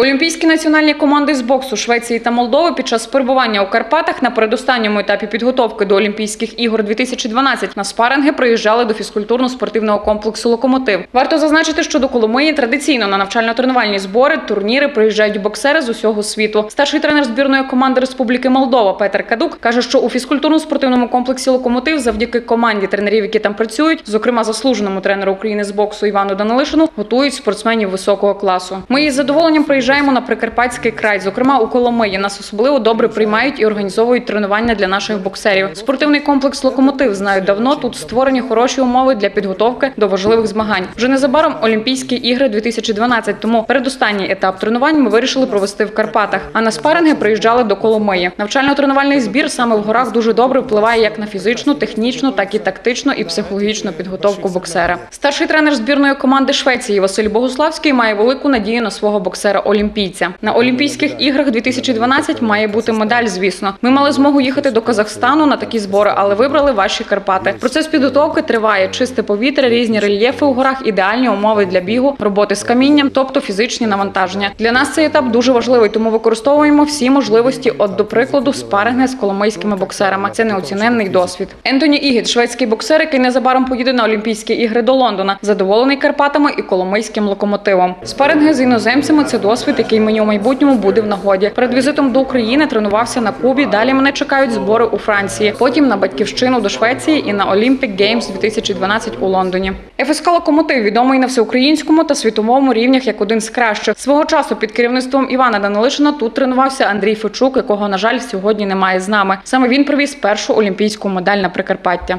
Олімпійські національні команди з боксу Швеції та Молдови під час перебування у Карпатах на передостанньому етапі підготовки до Олімпійських ігор 2012 на спаринги приїжджали до фізкультурно-спортивного комплексу Локомотив. Варто зазначити, що до Коломиї традиційно на навчально-тренувальні збори, турніри приїжджають боксери з усього світу. Старший тренер збірної команди Республіки Молдова Петер Кадук каже, що у фізкультурно-спортивному комплексі Локомотив завдяки команді тренерів, які там працюють, зокрема заслуженому тренеру України з боксу Івану Данилишину, готують спортсменів високого класу. Ми із задоволенням приїжджаємо на Прикарпатський край, зокрема у Коломиї. Нас особливо добре приймають і організовують тренування для наших боксерів. Спортивний комплекс Локомотив знають давно. Тут створені хороші умови для підготовки до важливих змагань. Вже незабаром Олімпійські ігри 2012, Тому передостанній етап тренувань ми вирішили провести в Карпатах. А на спаринги приїжджали до Коломиї. Навчально-тренувальний збір саме в горах дуже добре впливає як на фізичну, технічну, так і тактичну і психологічну підготовку боксера. Старший тренер збірної команди Швеції Василь Богуславський має велику надію на свого боксера олімпійця. На Олімпійських іграх 2012 має бути медаль. Звісно, ми мали змогу їхати до Казахстану на такі збори, але вибрали ваші Карпати. Процес підготовки триває чисте повітря, різні рельєфи у горах, ідеальні умови для бігу, роботи з камінням, тобто фізичні навантаження. Для нас цей етап дуже важливий, тому використовуємо всі можливості. От до прикладу, спаринги з коломийськими боксерами. Це неоціненний досвід. Ентоні Ігіт, шведський боксер, який незабаром поїде на Олімпійські ігри до Лондона, задоволений Карпатами і коломийським локомотивом. Спаринги з іноземцями це досвід, який мені у майбутньому буде в нагоді. Перед візитом до України тренувався на Кубі. Далі мене чекають збори у Франції. Потім на батьківщину до Швеції і на Olympic Games 2012 у Лондоні. ФСК Локомотив відомий на всеукраїнському та світовому рівнях як один з кращих. Свого часу під керівництвом Івана Данилишина тут тренувався Андрій Фечук, якого на жаль сьогодні немає з нами. Саме він привіз першу олімпійську медаль на Прикарпаття.